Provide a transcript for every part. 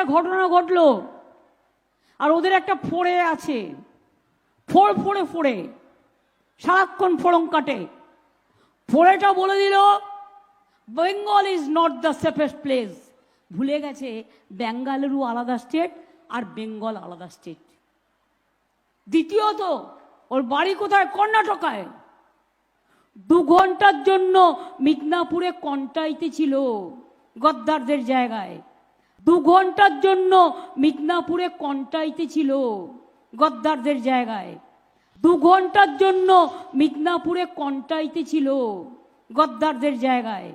একটা ঘটনা ঘটলো। আর ওদের একটা ফোড়ে আছে। ফোড় ফোড়ে ফোড়ে। সারাক্ষণ ফোড়ং কাটে। ফোড়েটা বলে দিল, Bengal is not the safest place. ভুলে গেছে বেঙ্গালুরু আলাদা স্টেট আর বেঙ্গল আলাদা স্টেট। দ্বিতীয়ত, ওর বাড়ি কোথায়? কর্ণাটকায়। দু ঘণ্টার জন্য মিদনাপুরে কন্টাইতে ছিল গদ্দারদের জায়গায়। দু ঘণ্টার জন্য মিদনাপুরে কন্টাইতে ছিল গদ্দারদের জায়গায়। দু ঘণ্টার জন্য মিদনাপুরে কন্টাইতে ছিল গদ্দারদের জায়গায়।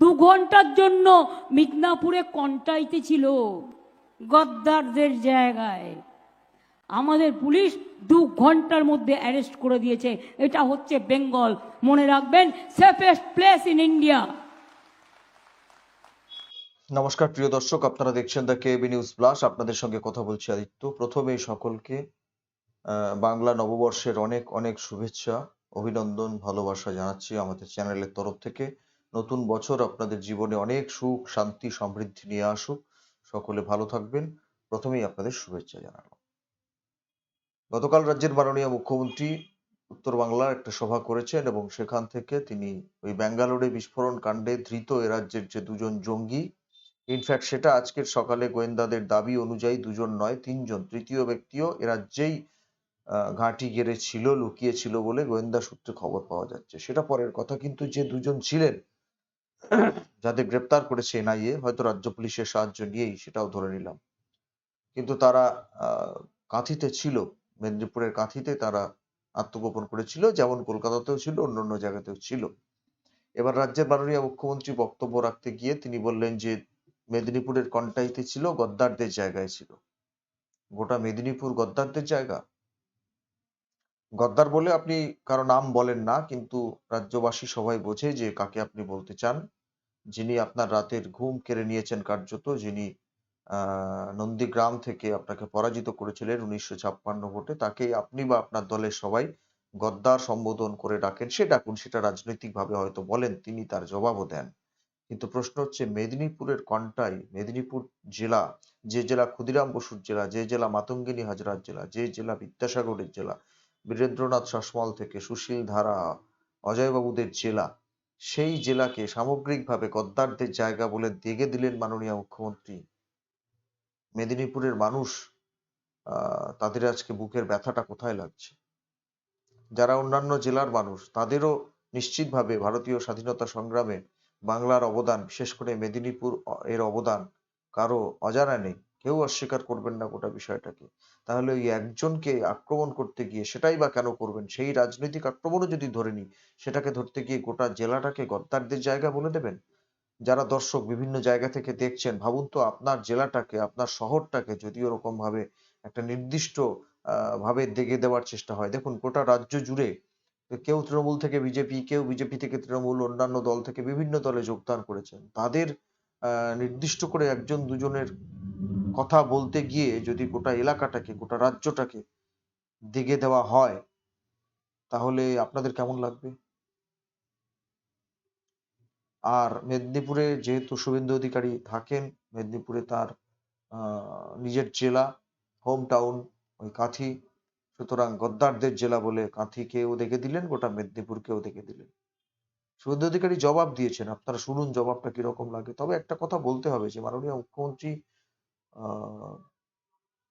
দু ঘণ্টার জন্য মিদনাপুরে কন্টাইতে ছিল গদ্দারদের জায়গায়। আমাদের পুলিশ দু ঘণ্টার মধ্যে অ্যারেস্ট করে দিয়েছে। এটা হচ্ছে বেঙ্গল। মনে রাখবেন, সেফেস্ট প্লেস ইন ইন্ডিয়া। নমস্কার, প্রিয় দর্শক, আপনারা দেখছেন দ্য কেবি নিউজ প্লাস আপনাদের সঙ্গে কথা বলছি আদিত্য। প্রথমেই সকলকে বাংলা নববর্ষের অনেক অনেক শুভেচ্ছা, অভিনন্দন, ভালোবাসা জানাচ্ছি আমাদের চ্যানেলের তরফ থেকে। নতুন বছর আপনাদের জীবনে অনেক সুখ, শান্তি, সমৃদ্ধি নিয়ে আসুক। সকলে ভালো থাকবেন। প্রথমেই আপনাদের শুভেচ্ছা জানালাম। গতকাল রাজ্যের মাননীয় মুখ্যমন্ত্রী উত্তর বাংলার একটা সভা করেছেন এবং সেখান থেকে তিনি ওই ব্যাঙ্গালোরে বিস্ফোরণ কাণ্ডে ধৃত এ রাজ্যের যে দুজন জঙ্গি ইনফ্যাক্ট সেটা আজকের সকালে গোয়েন্দাদের দাবি অনুযায়ী দুজন নয়, তিনজন তৃতীয় ব্যক্তিও এ রাজ্যেই ঘাঁটি গেড়ে ছিল, লুকিয়ে ছিল বলে গোয়েন্দা সূত্রে খবর পাওয়া যাচ্ছে। সেটা পরের কথা, কিন্তু যে দুজন ছিলেন, যাদের গ্রেপ্তার করেছে এনআইএ, হয়তো রাজ্য পুলিশের সাহায্য নিয়েই সেটাও ধরে নিলাম। কিন্তু তারা কাঁথিতে ছিল, মেদিনীপুরের কাঁথিতে তারা আত্মগোপন করেছিল, যেমন কলকাতাতেও ছিল অন্য অন্য জায়গাতেও ছিল। এবার রাজ্যের মাননীয় মুখ্যমন্ত্রী বক্তব্য রাখতে গিয়ে তিনি বললেন যে মেদিনীপুরের কন্টাইতে ছিল, গদ্দারদের জায়গায় ছিল। গোটা মেদিনীপুর গদ্দারদের জায়গা? গদ্দার বলে আপনি কারও নাম বলেন না, কিন্তু রাজ্যবাসী সবাই বোঝে যে কাকে আপনি বলতে চান। যিনি আপনার রাতের ঘুম কেড়ে নিয়েছেন কার্যত, যিনি নন্দীগ্রাম থেকে আপনাকে পরাজিত করেছিলেন উনিশশো ছাপ্পান্ন ভোটে, তাকে আপনি বা আপনার দলের সবাই গদ্দার সম্বোধন করে ডাকেন। সে ডাকুন, সেটা রাজনৈতিক ভাবে হয়তো বলেন, তিনি তার জবাবও দেন। কিন্তু প্রশ্ন হচ্ছে, মেদিনীপুরের কন্টাই, মেদিনীপুর জেলা, যে জেলা ক্ষুদিরাম বসুর জেলা, যে জেলা মাতঙ্গিনী হাজরার জেলা, যে জেলা বিদ্যাসাগরের জেলা, বীরেন্দ্রনাথ শাসমল থেকে সুশীল ধারা, অজয়বাবুদের জেলা, সেই জেলাকে সামগ্রিকভাবে গদ্দারদের জায়গা বলে দেগে দিলেন মাননীয় মুখ্যমন্ত্রী। মেদিনীপুরের মানুষ তাদের আজকে বুকের ব্যথাটা কোথায় লাগছে? যারা অন্যান্য জেলার মানুষ, তাদেরও নিশ্চিতভাবে ভারতীয় স্বাধীনতা সংগ্রামে বাংলার অবদান, বিশেষ করে মেদিনীপুর এর অবদান কারও অজানা নেই। কেউ অস্বীকার করবেন না গোটা বিষয়টাকে। তাহলে ওই একজনকে আক্রমণ করতে গিয়ে সেটাই বা কেন করবেন? সেই রাজনৈতিক আক্রমণও যদি ধরে নিই, সেটাকে ধরতে গিয়ে গোটা জেলাটাকে গদ্দারদের জায়গা বলে দেবেন? যারা দর্শক বিভিন্ন জায়গা থেকে দেখছেন, ভাবুন তো আপনার জেলাটাকে, আপনার শহরটাকে যদি ওরকম ভাবে একটা নির্দিষ্ট ভাবে দেগে দেওয়ার চেষ্টা হয়। দেখুন, গোটা রাজ্য জুড়ে কেউ তৃণমূল থেকে বিজেপি, কেউ বিজেপি থেকে তৃণমূল, অন্যান্য দল থেকে বিভিন্ন দলে যোগদান করেছেন। তাদের নির্দিষ্ট করে একজন দুজনের কথা বলতে গিয়ে যদি গোটা এলাকাটাকে, গোটা রাজ্যটাকে দিগে দেওয়া হয়, তাহলে আপনাদের কেমন লাগবে? আর মেদিনীপুরে যেহেতু শুভেন্দু অধিকারী থাকেন, মেদিনীপুরে তার নিজের জেলা হোম টাউন ওই কাঁথি সুতরাং গদ্দারদের জেলা বলে কাঁথিকেও দেখে দিলেন, গোটা মেদিনীপুরকেও দেখে দিলেন। শুভেন্দু অধিকারী জবাব দিয়েছেন, আপনারা শুনুন জবাবটা কীরকম লাগে। তবে একটা কথা বলতে হবে যে, মাননীয় মুখ্যমন্ত্রী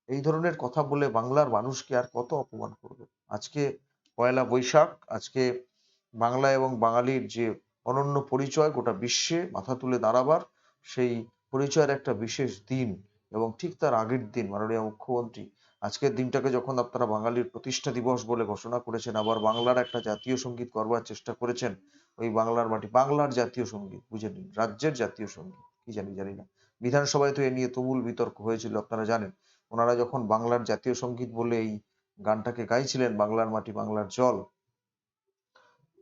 এই ধরনের কথা বলে বাংলার মানুষকে আর কত অপমান করবে? আজকে পয়লা বৈশাখ, আজকে বাংলা এবং বাঙালির যে অনন্য পরিচয় গোটা বিশ্বে মাথা তুলে দাঁড়াবার সেই পরিচয়ের একটা বিশেষ দিন। এবং ঠিক তার আগের দিন মাননীয় মুখ্যমন্ত্রী আজকের দিনটাকে যখন আপনারা বাঙালির প্রতিষ্ঠা দিবস বলে ঘোষণা করেছেন, আবার বাংলার একটা জাতীয় সংগীত করবার চেষ্টা করেছেন, ওই বাংলার মাটি, বাংলার জাতীয় সংগীত বুঝে নিন রাজ্যের জাতীয় সংগীত, কি জানি জানি না। বিধানসভায় তো এ নিয়ে তুমুল বিতর্ক হয়েছিল, আপনারা জানেন। ওনারা যখন বাংলার জাতীয় সংগীত বলে এই গানটাকে গাইছিলেন, বাংলার মাটি, বাংলার জল,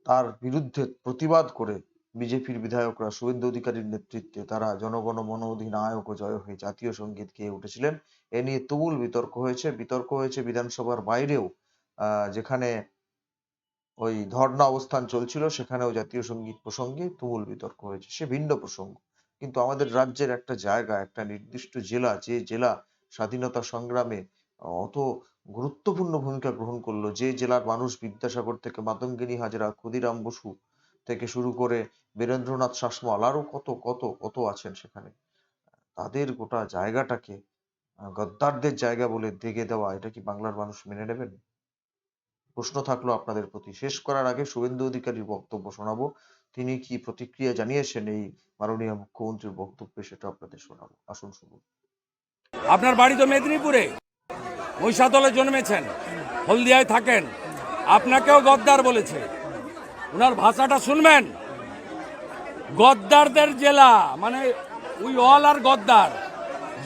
তার বিরুদ্ধে প্রতিবাদ করে বিজেপির বিধায়করা শুভেন্দু অধিকারীর নেতৃত্বে তারা জনগণ মন অধিনায়ক জয় হয়ে জাতীয় সংগীত গেয়ে উঠেছিলেন। এ নিয়ে তুমুল বিতর্ক হয়েছে। বিতর্ক হয়েছে বিধানসভার বাইরেও। যেখানে ওই ধর্ণা অবস্থান চলছিল, সেখানেও জাতীয় সংগীত প্রসঙ্গে তুমুল বিতর্ক হয়েছে। সে ভিন্ন প্রসঙ্গ। কিন্তু আমাদের রাজ্যের একটা জায়গা, একটা নির্দিষ্ট জেলা, যে জেলা স্বাধীনতা সংগ্রামে অত গুরুত্বপূর্ণ ভূমিকা গ্রহণ করল, যে জেলার মানুষ বিদ্যাসাগর থেকে মাতঙ্গিনী হাজরা, ক্ষুদিরাম বসু থেকে শুরু করে বীরেন্দ্রনাথ শাসমল আরও কত কত কত আছেন সেখানে। তাদের গোটা জায়গাটাকে গদ্দারদের জায়গা বলে দেগে দেওয়া, এটা কি বাংলার মানুষ মেনে নেবেন? প্রশ্ন থাকল আপনাদের প্রতি। শেষ করার আগে শুভেন্দু অধিকারীর বক্তব্য শোনাবো। তিনি কি প্রতিক্রিয়া জানিয়েছেন এই মাননীয় মুখ্যমন্ত্রীর বক্তব্যে, সেটা আপনাদের শোনাবো। আসুন, শুনুন। আপনার বাড়ি তো মেদিনীপুরে। মহিষাদলে জন্মেছেন, হলদিয়ায় থাকেন। আপনাকেও গদ্দার বলেছে। ওনার ভাষাটা শুনবেন? গদ্দারদের জেলা মানে উই অল আর গদ্দার।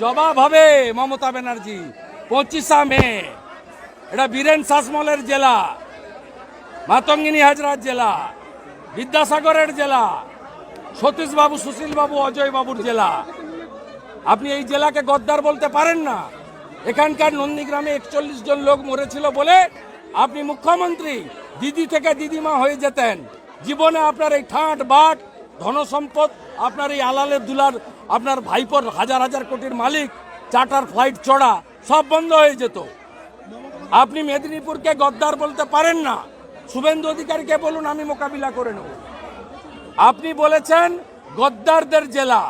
জবাব হবে মমতা ব্যানার্জি, পঁচিশা মে। এটা বীরেন শাসমলের জেলা, মাতঙ্গিনী হাজরার জেলা, বিদ্যাসাগরের জেলা, সতীশবাবু, সুশীলবাবু, অজয়বাবুর জেলা। আপনি এই জেলাকে গদ্দার বলতে পারেন না? এখানকার নন্দীগ্রামে একচল্লিশ জন লোক মরেছিল বলে আপনি মুখ্যমন্ত্রী দিদি থেকে দিদিমা হয়ে যেতেন। জীবনে আপনার এই ঠাঁট বাট ধনসম্পদ আপনার এই আলালের দুলার আপনার ভাইপোর হাজার হাজার কোটির মালিক চার্টার ফ্লাইট চড়া সব বন্ধ হয়ে যেত। আপনি মেদিনীপুরকে গদ্দার বলতে পারেন না। শুভেন্দু অধিকারীকে বলুন আমি মোকাবিলা করে নেব। আপনি বলেছেন গদ্দারদের জেলা।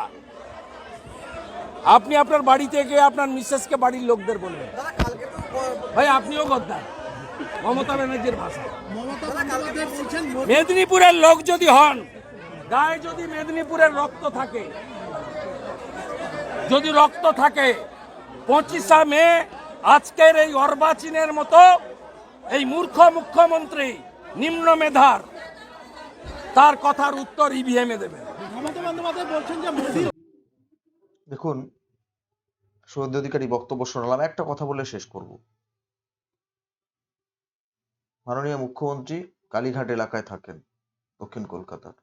আপনি আপনার বাড়িতে গিয়ে আপনার মিসেসকে বাড়ির লোকদের বলবেন। ভাই আপনিও গদ্দার। মমতা ব্যানার্জির ভাষা। মমতা বন্দ্যোপাধ্যায় বলছেন মোদী মেদিনীপুরের লোক যদি হন গায়ে যদি মেদিনীপুরের রক্ত থাকে যদি রক্ত থাকে পঁচিশা মে আজকের এই অর্বাচীনের মতো এই মূর্খ মুখ্যমন্ত্রী নিম্ন মেধার তার কথার উত্তর ইভিএমে দেবেন। মমতা বন্দ্যোপাধ্যায় বলছেন যে মোদী দেখুন শুভেন্দু অধিকারী বক্তব্য শোনালাম একটা কথা বলে শেষ করব। মাননীয় মুখ্যমন্ত্রী কালীঘাট এলাকায় থাকেন, দক্ষিণ কলকাতার।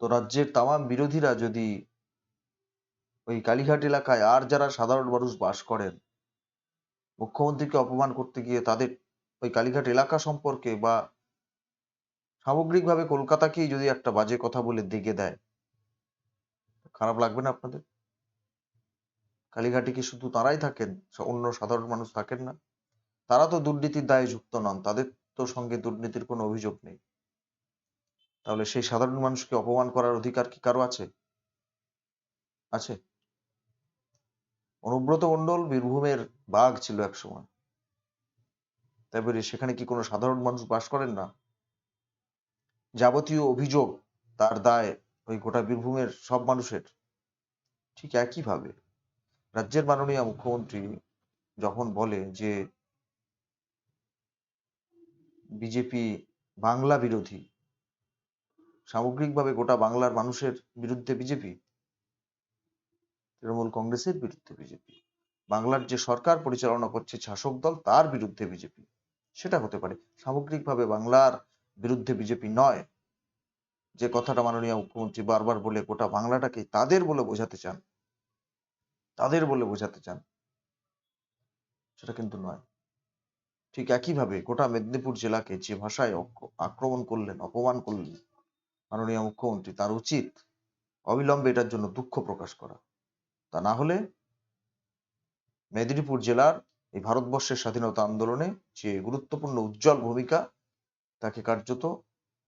তো রাজ্যের তামাম বিরোধীরা যদি ওই কালীঘাট এলাকায় আর যারা সাধারণ মানুষ বাস করেন, মুখ্যমন্ত্রীকে অপমান করতে গিয়ে তাদের ওই কালীঘাট এলাকা সম্পর্কে বা সামগ্রিকভাবে কলকাতাকেই যদি একটা বাজে কথা বলে দিগে দেয়, খারাপ লাগবে না আপনাদের? কালীঘাটে কি শুধু তারাই থাকেন, অন্য সাধারণ মানুষ থাকেন না? তারা তো দুর্নীতির দায়ে যুক্ত নন, তাদের তো সঙ্গে দুর্নীতির কোনো অভিযোগ নেই। তাহলে সেই সাধারণ মানুষকে অপমান করার অধিকার কি কারও আছে? আছে। অনুব্রত মণ্ডল বীরভূমের বাঘ ছিল এক সময়। বলে, সেখানে কি কোনো সাধারণ মানুষ বাস করেন না? যাবতীয় অভিযোগ তার দায় ওই গোটা বীরভূমের সব মানুষের। ঠিক একইভাবে রাজ্যের মাননীয় মুখ্যমন্ত্রী যখন বলে যে বিজেপি বাংলা বিরোধী। সামগ্রিকভাবে গোটা বাংলার মানুষের বিরুদ্ধে বিজেপি তৃণমূল কংগ্রেসের বিরুদ্ধে বিজেপি বাংলার যে সরকার পরিচালনা করছে শাসক দল, তার বিরুদ্ধে বিজেপি সেটা হতে পারে। সামগ্রিকভাবে বাংলার বিরুদ্ধে বিজেপি নয়। যে কথাটা মাননীয় মুখ্যমন্ত্রী বারবার বলে, গোটা বাংলাটাকে তাদের বলে বোঝাতে চান, তাদের বলে বোঝাতে চান, সেটা কিন্তু নয়। ঠিক একইভাবে গোটা মেদিনীপুর জেলাকে যে ভাষায় আক্রমণ করলেন, অপমান করলেন মাননীয় মুখ্যমন্ত্রী, তার উচিত অবিলম্বে এটার জন্য দুঃখ প্রকাশ করা। তা না হলে মেদিনীপুর জেলার এই ভারতবর্ষের স্বাধীনতা আন্দোলনে যে গুরুত্বপূর্ণ উজ্জ্বল ভূমিকা, তাকে কার্যত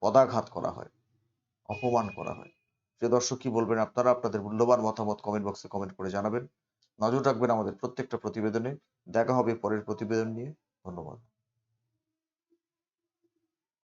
পদাঘাত করা হয়, অপমান করা হয়। প্রিয় দর্শক, কি বলবেন আপনারা? আপনাদের মূল্যবান মতামত কমেন্ট বক্সে কমেন্ট করে জানাবেন। নজর রাখবেন আমাদের প্রত্যেকটা প্রতিবেদনে। দেখা হবে পরের প্রতিবেদন নিয়ে। ধন্যবাদ।